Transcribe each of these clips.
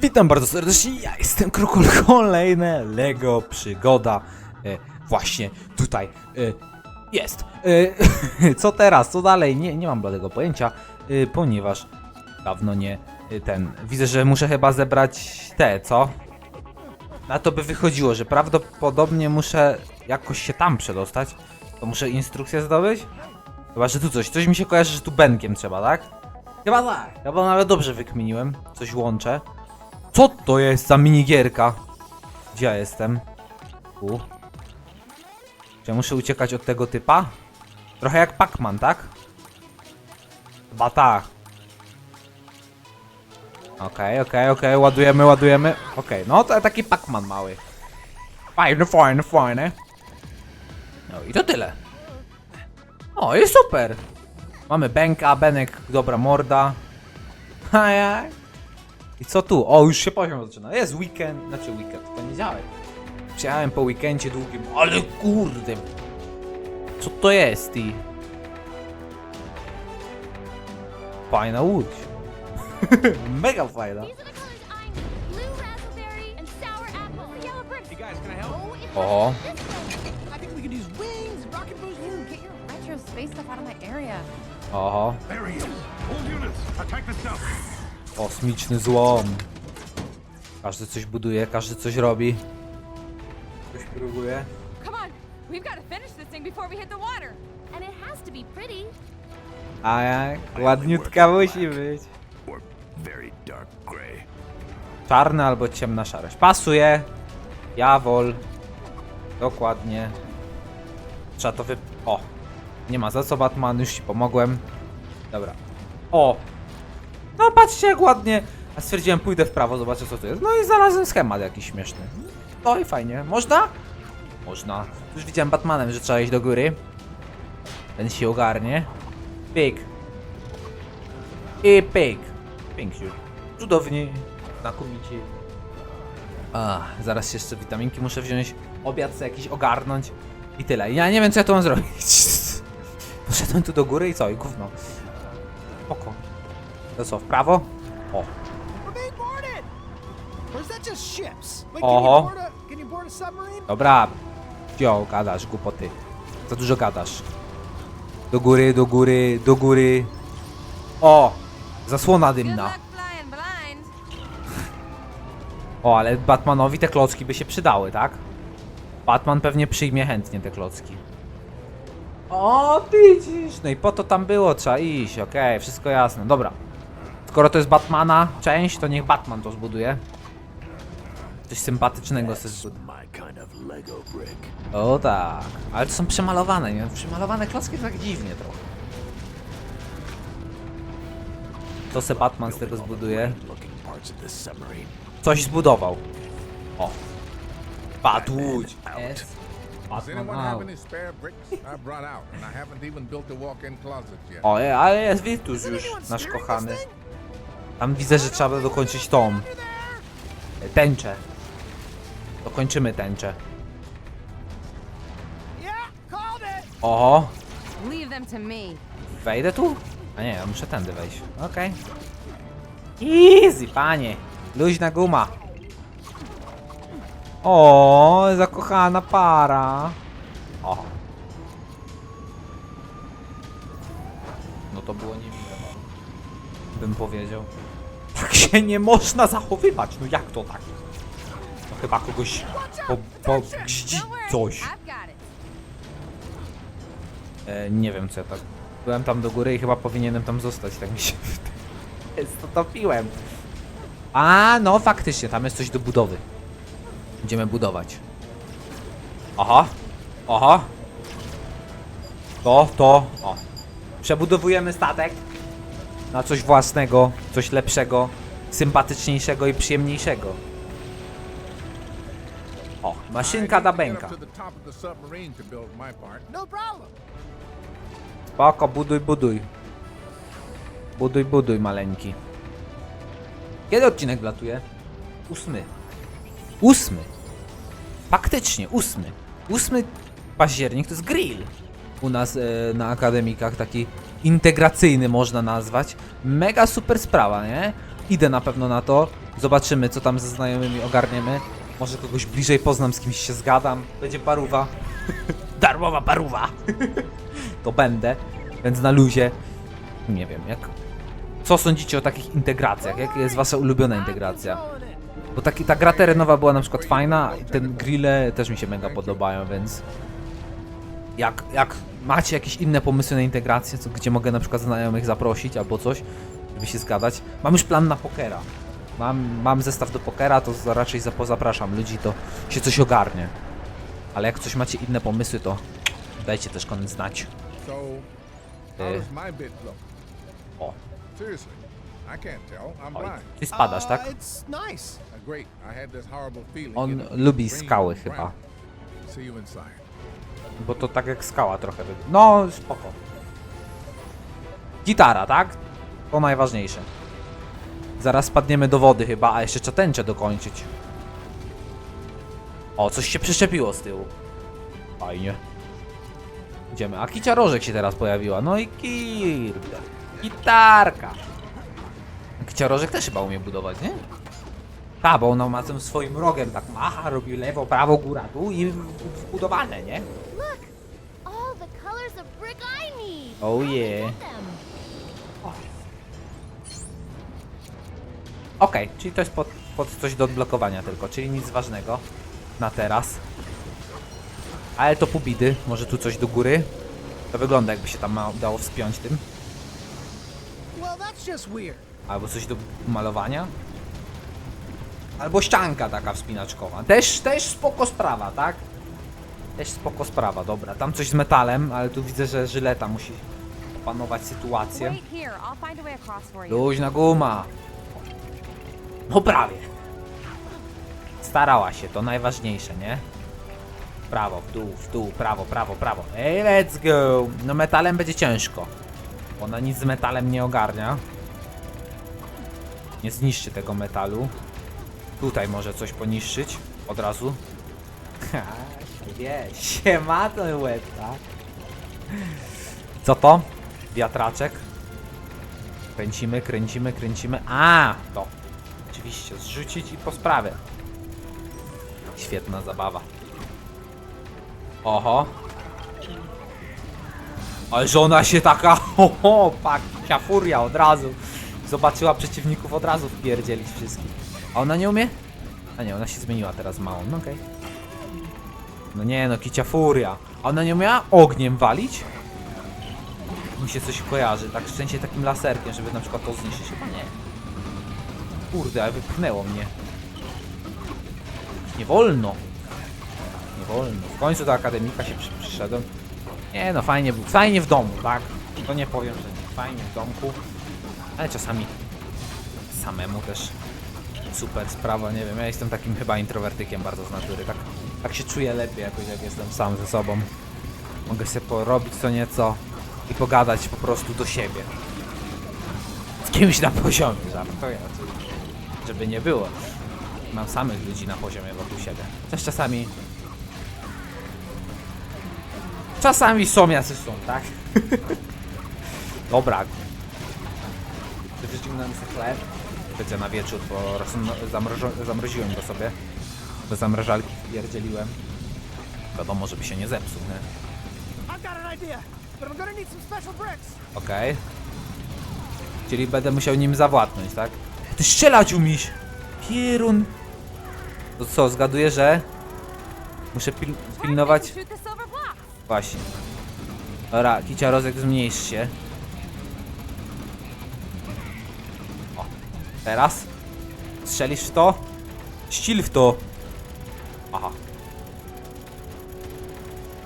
Witam bardzo serdecznie, ja jestem Krokol, kolejne LEGO przygoda e, właśnie tutaj e, jest. E, co teraz, co dalej? Nie, nie mam bladego pojęcia, e, ponieważ dawno nie e, ten. Widzę, że muszę chyba zebrać te, co? Na to by wychodziło, że prawdopodobnie muszę jakoś się tam przedostać. To muszę instrukcję zdobyć? Chyba, że tu coś, coś mi się kojarzy, że tu bękiem trzeba, tak? Chyba tak. Chyba nawet dobrze wykminiłem. Coś łączę. Co to jest za minigierka? Gdzie ja jestem? Tu. Czy ja muszę uciekać od tego typa? Trochę jak Pac-Man, tak? Chyba tak. Okej, okej, okej, ładujemy, ładujemy. Okej, no to taki Pac-Man mały. Fajny, fajny, fajny. No i to tyle. O, i super. Mamy Benka, Benek, dobra morda. Hajaj. I co tu? O, już się poziom zaczyna. Jest weekend, znaczy weekend, poniedziałek. Przyjechałem po weekendzie długim, ale kurde. Co to jest i? Fajna łódź. Mega fajna. It Oho. Oho. Kosmiczny złom. Każdy coś buduje, każdy coś robi. Coś próbuje. Come on, we've got to finish this thing before we hit the water. And it has to be pretty. A jak? Ładniutka musi być. Or very dark gray. Czarna albo ciemna szarość. Pasuje. Jawol. Dokładnie. Trzeba to wy... O. Nie ma za co Batman, już ci pomogłem. Dobra. O. No patrzcie jak ładnie. A stwierdziłem pójdę w prawo, zobaczę co to jest. No i znalazłem schemat jakiś śmieszny. No i fajnie. Można? Można. Już widziałem Batmanem, że trzeba iść do góry. Ten się ogarnie. Pyk. I pyk. Pięknie. Cudownie. Znakomicie. A, zaraz jeszcze witaminki muszę wziąć. Obiad sobie jakiś ogarnąć. I tyle. Ja nie wiem co ja tu mam zrobić. Poszedłem tu do góry i co? I gówno. Oko. To co, w prawo? O. Submarine? Dobra. Wio, gadasz, głupoty. Za dużo gadasz. Do góry, do góry, do góry. O! Zasłona dymna. O, ale Batmanowi te klocki by się przydały, tak? Batman pewnie przyjmie chętnie te klocki. O, widzisz! No i po to tam było, trzeba iść, okej, wszystko jasne, dobra. Skoro to jest Batmana część, to niech Batman to zbuduje. Coś sympatycznego brick. O tak, ale to są przemalowane, nie? Przemalowane klocki tak dziwnie trochę. To se Batman z tego zbuduje. Coś zbudował. O. Yet. O, ale jest Virtus już, nasz kochany. Tam widzę, że trzeba dokończyć tą. Tęczę. Dokończymy tęczę. Oho. Wejdę tu? A nie, ja muszę tędy wejść. Okej. Easy, panie. Luźna guma. O, zakochana para. O. No to było niemiłe. Bym powiedział. Tak się nie można zachowywać. No jak to tak? No chyba kogoś po, po coś. E, nie wiem co ja tak. Byłem tam do góry i chyba powinienem tam zostać, tak mi się. Stopiłem. A, no faktycznie, tam jest coś do budowy. Będziemy budować. Aha. Aha. To, to, o. Przebudowujemy statek na coś własnego, coś lepszego, sympatyczniejszego i przyjemniejszego. O, maszynka da bęka. No. Spoko, buduj, buduj. Buduj, buduj, maleńki. Kiedy odcinek wlatuje? Ósmy. Ósmy. Faktycznie, ósmy. Ósmy październik to jest grill. U nas e, na akademikach taki integracyjny można nazwać. Mega super sprawa, nie? Idę na pewno na to. Zobaczymy, co tam ze znajomymi ogarniemy. Może kogoś bliżej poznam, z kimś się zgadam. Będzie paruwa. Darmowa paruwa. to będę, więc na luzie. Nie wiem, jak... Co sądzicie o takich integracjach? Jaka jest wasza ulubiona integracja? Bo taki, ta gra terenowa była na przykład fajna, ten grille też mi się mega podobają, więc... Jak, jak macie jakieś inne pomysły na integrację, co, gdzie mogę na przykład znajomych zaprosić albo coś, żeby się zgadać. Mam już plan na pokera. Mam, mam zestaw do pokera, to raczej za- pozapraszam ludzi, to się coś ogarnie. Ale jak coś macie inne pomysły, to dajcie też koniecznie znać. So, how does my bit look? O, Seriously, I can't tell. I'm oj, blind. ty spadasz, tak? Uh, it's nice. Great. I had this horrible feeling. On lubi skały chyba. See you inside. Bo to tak jak skała trochę. No, spoko. Gitara, tak? To najważniejsze. Zaraz spadniemy do wody chyba, a jeszcze tęczę dokończyć. O, coś się przyczepiło z tyłu. Fajnie. Idziemy. A Kicia Rożek się teraz pojawiła. No i kurde. Gitarka. Kicia Rożek też chyba umie budować, nie? Tak, bo ona ma tym swoim rogiem tak macha, robi lewo, prawo, góra, dół i wbudowane, nie? Look! All the colors of brick I need! Oh yeah. Okej, czyli to jest pod, pod coś do odblokowania tylko, czyli nic ważnego na teraz. Ale to pół bidy, może tu coś do góry. To wygląda jakby się tam ma, dało wspiąć tym. Albo coś do malowania. Albo ścianka taka wspinaczkowa. Też, też spoko sprawa, tak? Też spoko sprawa, dobra. Tam coś z metalem, ale tu widzę, że Żyleta musi opanować sytuację. Luźna guma. No prawie. Starała się, to najważniejsze, nie? Prawo, w dół, w dół, prawo, prawo, prawo. Ej, let's go! No metalem będzie ciężko. Ona nic z metalem nie ogarnia. Nie zniszczy tego metalu. Tutaj może coś poniszczyć. Od razu. Ha, wie, siema ten łeb, tak? Co to? Wiatraczek. Kręcimy, kręcimy, kręcimy. A, to. Oczywiście, zrzucić i po sprawie. Świetna zabawa. Oho. Ale że ona się taka, ho, ho, furia od razu. Zobaczyła przeciwników od razu wpierdzielić wszystkich. A ona nie umie? A nie, ona się zmieniła teraz małą, no okej. No nie no, kicia furia. A ona nie umiała ogniem walić? mi się coś kojarzy, tak sensie takim laserkiem, żeby na przykład to zniszczyć, chyba nie. Kurde, ale wypchnęło mnie. Nie wolno. Nie wolno. W końcu do akademika się przy, przyszedłem. Nie no, fajnie, był- fajnie w domu, tak? To nie powiem, że nie. Fajnie w domku. Ale czasami samemu też super sprawa, nie wiem, ja jestem takim chyba introwertykiem bardzo z natury, tak, tak się czuję lepiej jakoś jak jestem sam ze sobą. Mogę sobie porobić co nieco i pogadać po prostu do siebie. Z kimś na poziomie, żartuję. Żeby nie było. Mam samych ludzi na poziomie wokół siebie. Też czasami... Czasami są jacy są, tak? Dobra. Wyciągnąłem sobie chleb. Będzie na wieczór, bo zamroziłem go sobie. Do zamrażalki pierdzieliłem. Wiadomo, żeby się nie zepsuł, nie? Okej. Czyli będę musiał nim zawładnąć, tak? Ty strzelać umiś! Pierun! To co, zgaduję, że... Muszę pil pilnować... Właśnie. Dobra, kicia rozek zmniejsz się. Teraz. Strzelisz w to? Ścil w to. Aha.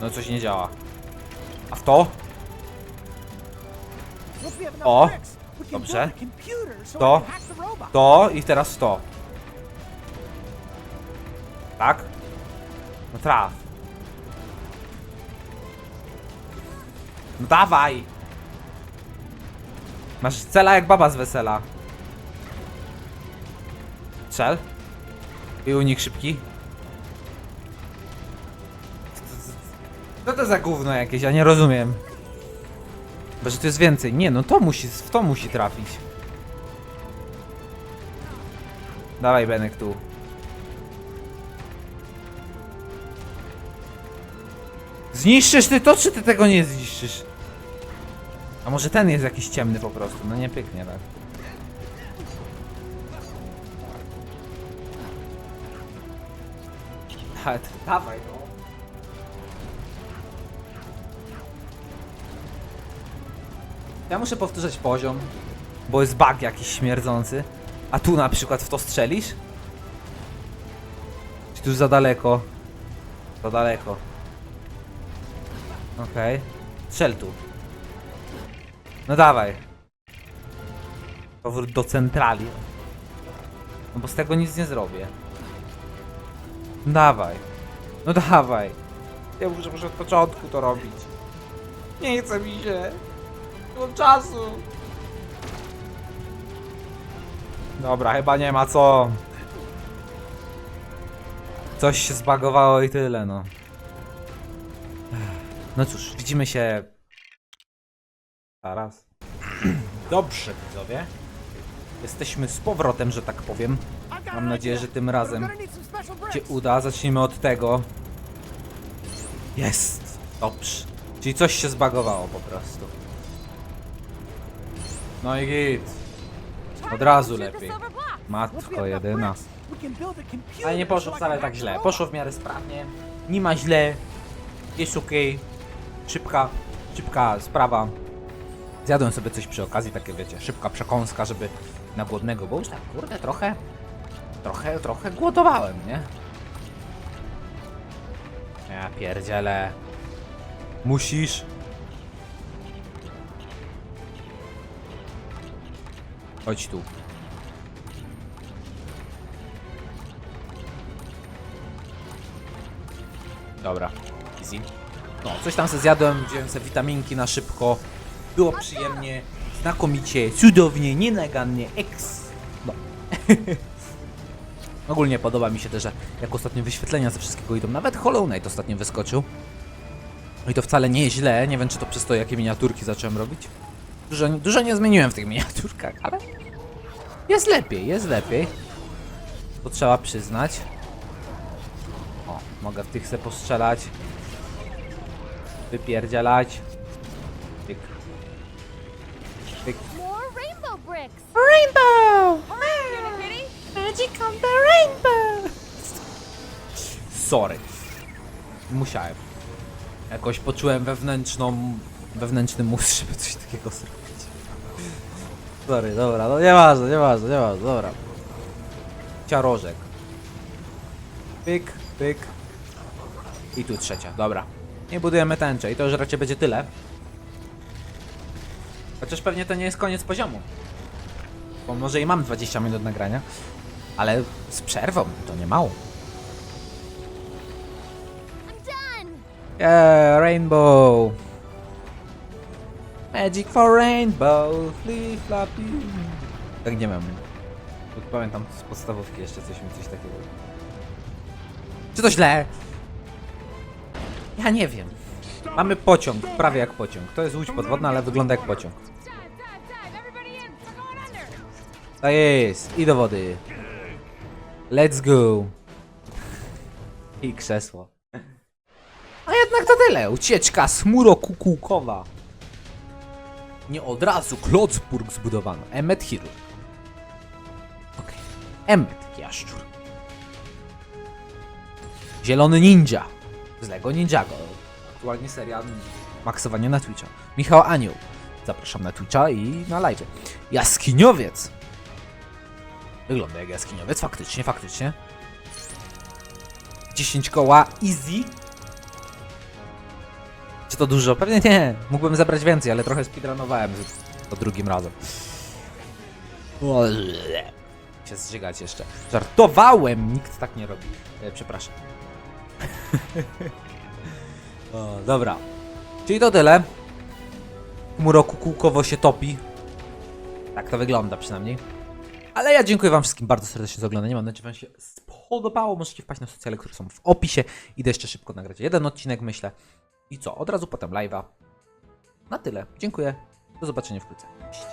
No coś nie działa. A w to? O, dobrze. To. To i teraz to. Tak? No traf. No dawaj! Masz cela jak baba z wesela. Strzel. I unik szybki. Co to za gówno jakieś? Ja nie rozumiem. Bo że tu jest więcej. Nie, no to musi, w to musi trafić. Dawaj, Benek, tu. Zniszczysz ty to, czy ty tego nie zniszczysz? A może ten jest jakiś ciemny po prostu? No nie pyknie, tak. To dawaj, no. Ja muszę powtórzeć poziom, bo jest bug jakiś śmierdzący. A tu na przykład w to strzelisz? Czy tu za daleko? Za daleko. Okej. Strzel tu. No dawaj. Powrót do centrali. No bo z tego nic nie zrobię. Dawaj. No dawaj. Ja muszę, muszę od początku to robić. Nie chce mi się. Nie mam czasu. Dobra, chyba nie ma co. Coś się zbagowało i tyle, no. No cóż, widzimy się zaraz. Dobrze, widzowie. Jesteśmy z powrotem, że tak powiem. Mam nadzieję, że tym razem. Cię uda. Zacznijmy od tego. Jest! Dobrze. Czyli coś się zbagowało po prostu. No i git. Od razu lepiej. Matko jedyna. Ale nie poszło wcale tak źle. Poszło w miarę sprawnie. Nie ma źle. Jest okej. Szybka, szybka sprawa. Zjadłem sobie coś przy okazji, takie wiecie, szybka przekąska, żeby na głodnego, bo już tak kurde trochę, trochę, trochę głodowałem, nie? Ja pierdzielę. Musisz. Chodź tu. Dobra, easy. No, coś tam sobie zjadłem, wziąłem sobie witaminki na szybko. Było przyjemnie, znakomicie, cudownie, nienagannie, eks. No. Ogólnie podoba mi się też, że jak ostatnio wyświetlenia ze wszystkiego idą. Nawet Hollow Knight ostatnio wyskoczył. No i to wcale nie jest źle, nie wiem czy to przez to jakie miniaturki zacząłem robić. Dużo, dużo nie zmieniłem w tych miniaturkach, ale jest lepiej, jest lepiej. To trzeba przyznać. O, mogę w tych se postrzelać. Wypierdzielać. Pyk. Pyk. More rainbow bricks. Rainbow! Kitty? Magic on the rainbow! Sorry. Musiałem. Jakoś poczułem wewnętrzną... Wewnętrzny mózg, żeby coś takiego zrobić. Sorry, dobra, no nieważne, nieważne, nieważne, dobra. Ciarożek. Pyk, pyk. I tu trzecia, dobra. I budujemy tęczę i to już raczej będzie tyle. Chociaż pewnie to nie jest koniec poziomu. Bo może i mam 20 minut nagrania, ale z przerwą to nie mało. Yeah, rainbow. Magic for rainbow, flip floppy. Tak nie wiem. Pamiętam z podstawówki jeszcze coś mi coś takiego. Czy to źle? Ja nie wiem. Mamy pociąg, prawie jak pociąg. To jest łódź podwodna, ale wygląda jak pociąg. Under. Tak jest, i do wody. Let's go. I krzesło. A jednak to tyle. Ucieczka smuro-kukułkowa. Nie od razu Klocburg zbudowano. Emmet Hill. Okej. Emmet Jaszczur. Zielony Ninja. Z Lego Ninjago. Aktualnie seria maksowanie na Twitcha. Michał Anioł. Zapraszam na Twitcha i na live. Jaskiniowiec. Wygląda jak jaskiniowiec, faktycznie, faktycznie. 10 koła, easy. Czy to dużo? Pewnie nie. Mógłbym zabrać więcej, ale trochę speedrunowałem to drugim razem. Się zżygać jeszcze. Żartowałem! Nikt tak nie robi. E, przepraszam. o, dobra. Czyli to tyle. Muroku kółkowo się topi. Tak to wygląda przynajmniej. Ale ja dziękuję wam wszystkim bardzo serdecznie za oglądanie. Mam nadzieję, że wam się spodobało. Możecie wpaść na socjale, które są w opisie. Idę jeszcze szybko nagrać jeden odcinek, myślę. I co? Od razu potem live'a. Na tyle. Dziękuję. Do zobaczenia wkrótce. Cześć.